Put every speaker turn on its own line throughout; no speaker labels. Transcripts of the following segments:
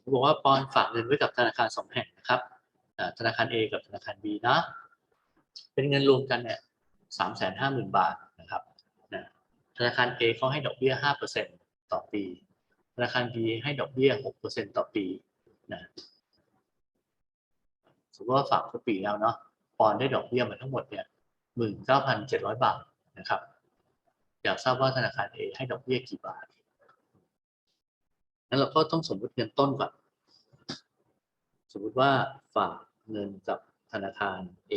เขาบอกว่าปอนฝากเงินไว้กับธนาคารสองแห่งนะครับธนาคาร A กับธนาคาร B นะ เป็นเงินรวมกันเนี่ยสามแสนห้าหมื่นบาทนะครับนะธนาคาร A เขาให้ดอกเบี้ยห้าเปอร์เซ็นต่อปี ธนาคาร B ให้ดอกเบี้ยหกเปอร์เซ็นต่อปีนะสมมติว่าฝากทุกปีแล้วเนาะปอนได้ดอกเบี้ยมาทั้งหมดเนี่ยหมื่นเก้าพันเจ็ดร้อยบาทนะครับ อยากทราบว่าธนาคาร A ให้ดอกเบี้ยกี่บาท งั้นเราก็ต้องสมมติเงินต้นก่อน สมมติว่าฝากเงินกับธนาคาร A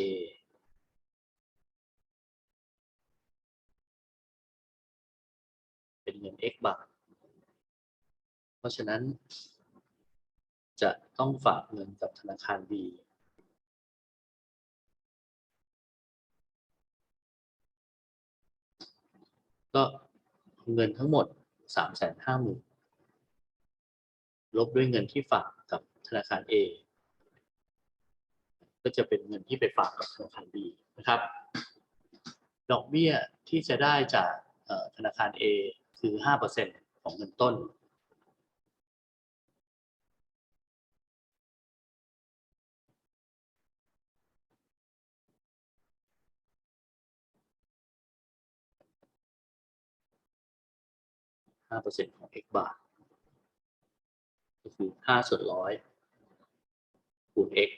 เป็นเงิน x บาท เพราะฉะนั้น จะต้องฝากเงินกับธนาคาร B ก็เงินทั้งหมดสามแสนห้าหมื่น ลบด้วยเงินที่ฝากกับธนาคาร A ก็จะเป็นเงินที่ไปฝากกับธนาคาร B นะครับ ดอกเบี้ยที่จะได้จากธนาคาร A คือ 5%ของเงินต้น 5%ของ x บาท ก็คือ5ส่วนร้อยคูณ x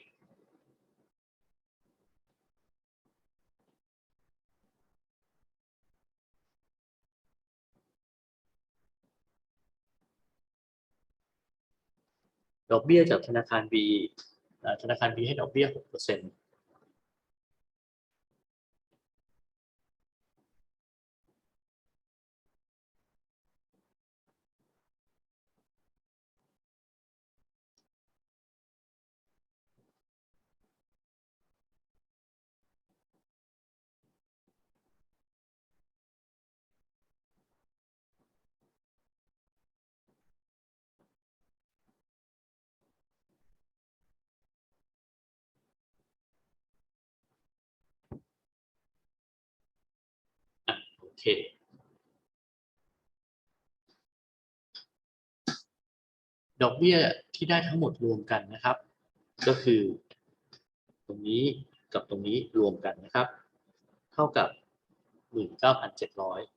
ดอกเบี้ยจากธนาคาร B ธนาคาร B ให้ดอกเบี้ย6%อะโอ เค ดอกเบี้ยที่ได้ทั้งหมดรวมกันนะครับ ก็คือ ตรงนี้กับตรงนี้รวมกันนะครับ เท่ากับ 19,700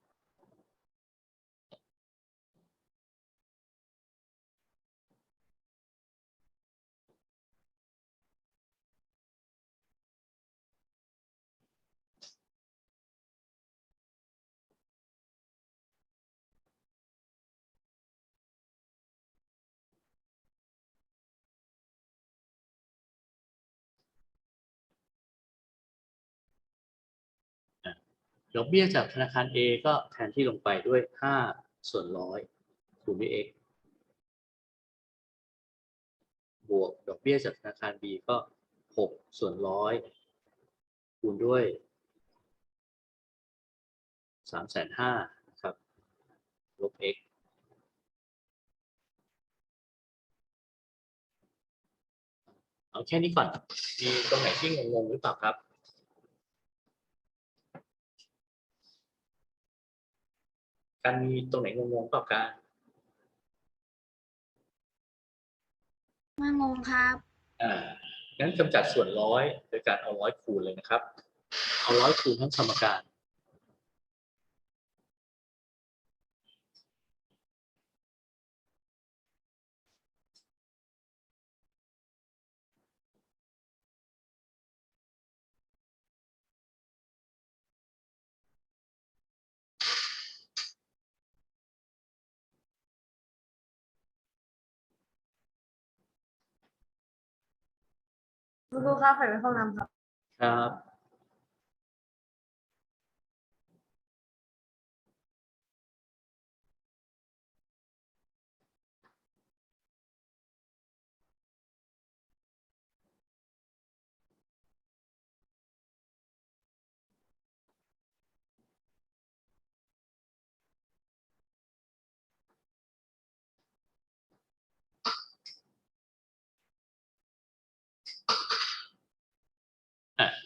ดอกเบี้ยจากธนาคาร A ก็แทนที่ลงไปด้วยห้าส่วนร้อยคูณด้วย x บวกดอกเบี้ยจากธนาคาร B ก็หกส่วนร้อยคูณด้วยสามแสนห้านะครับ ลบ x เอาแค่นี้ก่อน มีตรงไหนที่งงๆหรือเปล่าครับ การมีตรงไหนงงๆเปล่าการ
มางงครับ
อ่างั้นกำจัดส่วนร้อยโดยการเอาร้อยคูณเลยนะครับ เอาร้อยคูณทั้งสมการ
คุณครูครับไปไปห้องน้ำครับ
ครับ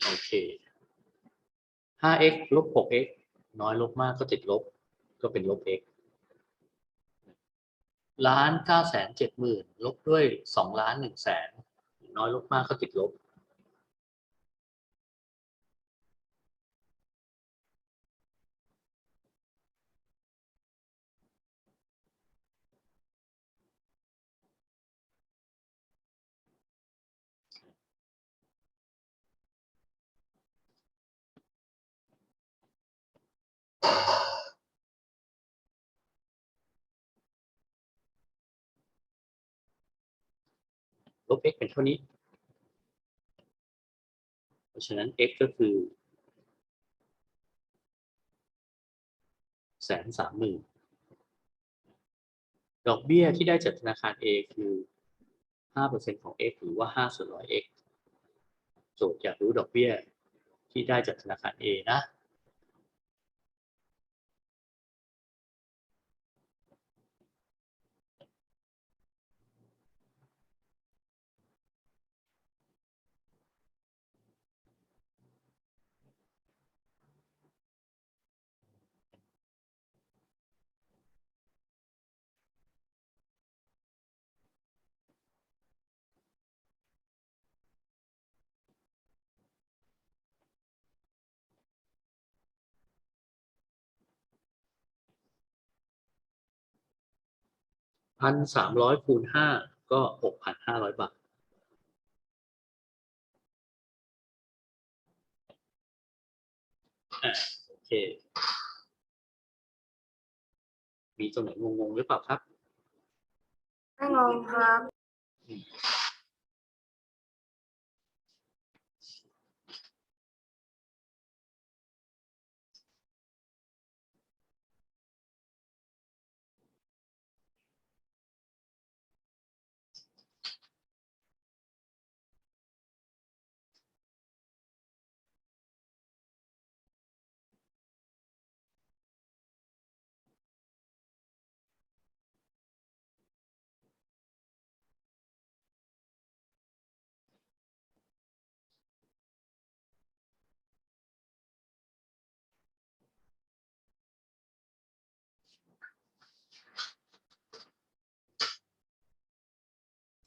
โอเค 5x ลบ 6x น้อยลบมากก็ติดลบ ก็เป็นลบ x ล้านเก้าแสนเจ็ดหมื่นลบด้วยสองล้านหนึ่งแสนน้อยลบมากก็ติดลบ บ x เป็นเท่านี้ เพราะฉะนั้น x ก็คือแสนสามหมื่นดอกเบี้ยที่ได้จากธนาคาร A คือห้าเปอร์เซ็นของ x หรือว่าห้าส่วนร้อย x โจทย์อยากรู้ดอกเบี้ยที่ได้จากธนาคาร A นะ พันสามร้อยคูณห้าก็หกพันห้าร้อยบาทอะโอเค มีตรงไหนงงๆหรือเปล่าครับ
ไม่งงครับ